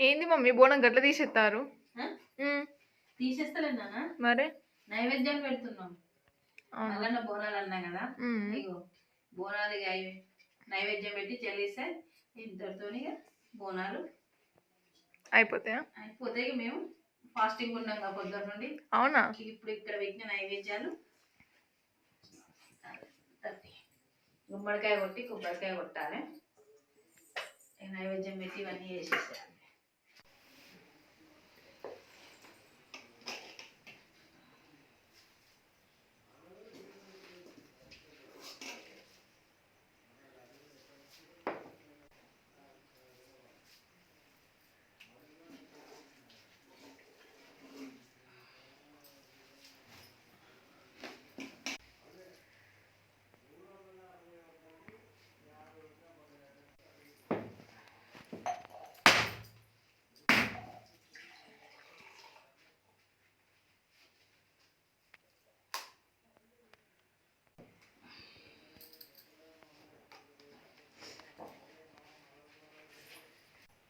ఏంది మమ్మీ బోనం గట్ల తీసేస్తారు ఆ? ఉమ్, తీసేస్తలే నాన్న. మరే? నైవేద్యాలు పెడుతున్నాం? మల్లన్న బోనాలు అన్నా కదా? ఇగో బోనాలు నైవేద్యం పెట్టి చెల్లిస్తే ఇంతటితో బోనాలు అయిపోతాయా? అయిపోతే ఇక మేము. ఫాస్టింగ్ ఉన్నాం కదా నుండి. అవునా? ఇప్పుడు ఇక్కడ పెట్టిన నైవేద్యాలు. గుమ్మడికాయ కొట్టి కొబ్బరికాయ కొట్టాలి. నైవేద్యం పెట్టి ఇవన్నీ చేసేసేయాలి.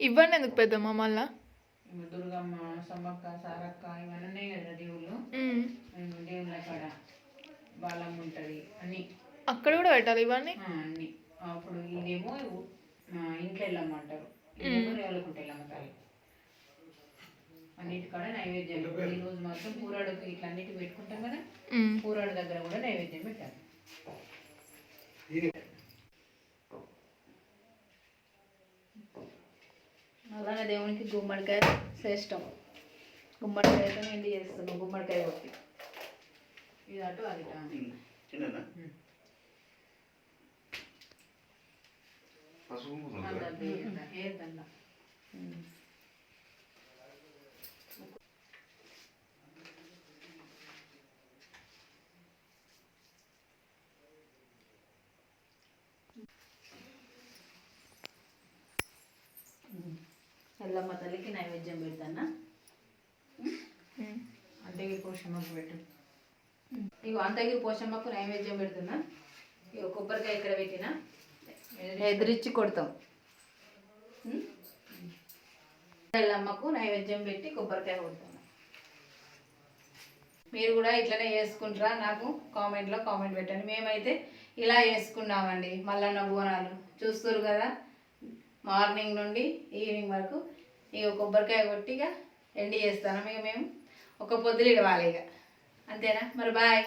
ఇవ్వండి ఎందుకు పెద్దమ్మ మళ్ళా? దుర్గమ్మ సమ్మక్క సారక్క ఇవన్నీ ఉన్నాయి కదా దేవుళ్ళు. దేవుళ్ళ కాడ బాలమ్మ ఉంటుంది అన్నీ. అక్కడ కూడా పెట్టాలి ఇవన్నీ? అన్నీ. అప్పుడు ఇదేమో ఇంట్లో ఇదేమో రేవలకుంట వెళ్ళమ్మ తల్లి అన్నిటి కాడ నైవేద్యం. ఈ రోజు మాత్రం పూరాడుకు ఇట్లా అన్నిటి పెట్టుకుంటాం కదా పూరాడు దగ్గర కూడా నైవేద్యం పెట్టాలి. అలానే దేవునికి గుమ్మడికాయ శ్రేష్టం. గుమ్మడికాయతో ఎండి చేస్తున్నాం? గుమ్మడికాయ కొట్టి. ఇది అటు అది ఇటు. పసుపు ఎల్లమ్మ తల్లికి నైవేద్యం పెడతానా. అంతగిరి పోషమ్మకు పెట్టు. ఇగో అంతగిరి పోషమ్మకు నైవేద్యం పెడుతున్నా. ఇగో కొబ్బరికాయ ఇక్కడ పెట్టినా. ఎదిరించి కొడతాం? ఎల్లమ్మకు నైవేద్యం పెట్టి కొబ్బరికాయ కొడతాం మీరు కూడా ఇట్లనే చేసుకుంటారా? నాకు కామెంట్లో కామెంట్ పెట్టండి. మేమైతే ఇలా చేసుకున్నామండి. మల్లన్న బోనాలు చూస్తారు కదా? మార్నింగ్ నుండి ఈవినింగ్ వరకు ఇక కొబ్బరికాయ కొట్టి ఇక ఎండి చేస్తాను. ఇక మేము ఒక పొద్దులు ఇడవాలి ఇక. అంతేనా? మరి బాయ్.